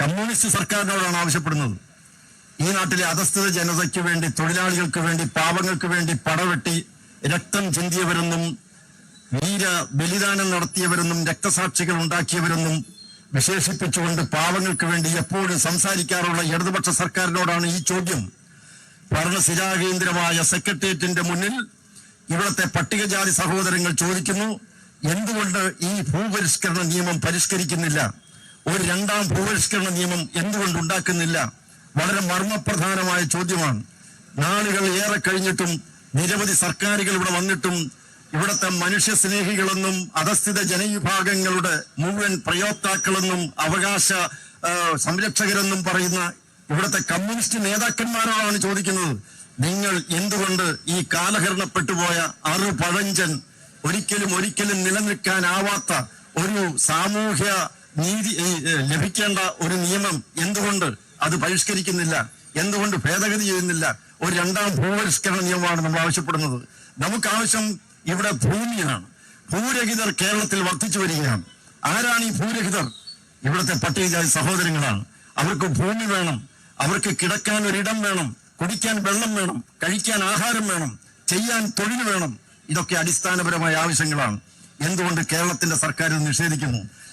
Communist സർക്കാരിനോടാണ് ആവശ്യപ്പെടുന്നത്. ഈ നാട്ടിലെ അധസ്ഥിത ജനതയ്ക്ക് വേണ്ടി തൊഴിലാളികൾക്ക് വേണ്ടി പാവങ്ങൾക്ക് വേണ്ടി പടവെട്ടി രക്തം ചിന്തിയവരെന്നും വീര ബലിദാനം നടത്തിയവരെന്നും രക്തസാക്ഷികൾ ഉണ്ടാക്കിയവരെന്നും വിശേഷിപ്പിച്ചുകൊണ്ട് പാവങ്ങൾക്ക് വേണ്ടി എപ്പോഴും സംസാരിക്കാറുള്ള ഇടതുപക്ഷ സർക്കാരിനോടാണ് ഈ ചോദ്യം. ഭരണശിലാകേന്ദ്രമായ സെക്രട്ടേറിയറ്റിന്റെ മുന്നിൽ ഇവിടുത്തെ പട്ടികജാതി സഹോദരങ്ങൾ ചോദിക്കുന്നു എന്തുകൊണ്ട് ഈ ഭൂപരിഷ്കരണ നിയമം പരിഷ്കരിക്കുന്നില്ല? ഒരു രണ്ടാം ഭൂപരിഷ്കരണ നിയമം എന്തുകൊണ്ട് ഉണ്ടാക്കുന്നില്ല? വളരെ മർമ്മപ്രധാനമായ ചോദ്യമാണ്. നാളുകൾ ഏറെ കഴിഞ്ഞിട്ടും നിരവധി സർക്കാരുകൾ ഇവിടെ വന്നിട്ടും ഇവിടുത്തെ മനുഷ്യ സ്നേഹികളെന്നും അധസ്ഥിത ജനവിഭാഗങ്ങളുടെ മുഴുവൻ പ്രയോക്താക്കളെന്നും അവകാശ സംരക്ഷകരെന്നും പറയുന്ന ഇവിടുത്തെ കമ്മ്യൂണിസ്റ്റ് നേതാക്കന്മാരോടാണ് ചോദിക്കുന്നത്. നിങ്ങൾ എന്തുകൊണ്ട് ഈ കാലഹരണപ്പെട്ടുപോയ അറു പഴഞ്ചൻ ഒരിക്കലും ഒരിക്കലും നിലനിൽക്കാനാവാത്ത ഒരു സാമൂഹ്യ നീതി ലഭിക്കേണ്ട ഒരു നിയമം എന്തുകൊണ്ട് അത് പരിഷ്കരിക്കുന്നില്ല എന്തുകൊണ്ട് ഭേദഗതി ചെയ്യുന്നില്ല? ഒരു രണ്ടാം ഭൂപരിഷ്കരണ നിയമമാണ് നമ്മൾ ആവശ്യപ്പെടുന്നത്. നമുക്ക് ആവശ്യം ഇവിടെ ഭൂമിയാണ്. ഭൂരഹിതർ കേരളത്തിൽ വർദ്ധിച്ചു വരികയാണ്. ആരാണ് ഈ ഭൂരഹിതർ? ഇവിടുത്തെ പട്ടികജാതി സഹോദരങ്ങളാണ്. അവർക്ക് ഭൂമി വേണം. അവർക്ക് കിടക്കാൻ ഒരിടം വേണം. കുടിക്കാൻ വെള്ളം വേണം. കഴിക്കാൻ ആഹാരം വേണം. ചെയ്യാൻ തൊഴിൽ വേണം. ഇതൊക്കെ അടിസ്ഥാനപരമായ ആവശ്യങ്ങളാണ്. എന്തുകൊണ്ട് കേരളത്തിന്റെ സർക്കാർ നിഷേധിക്കുന്നു?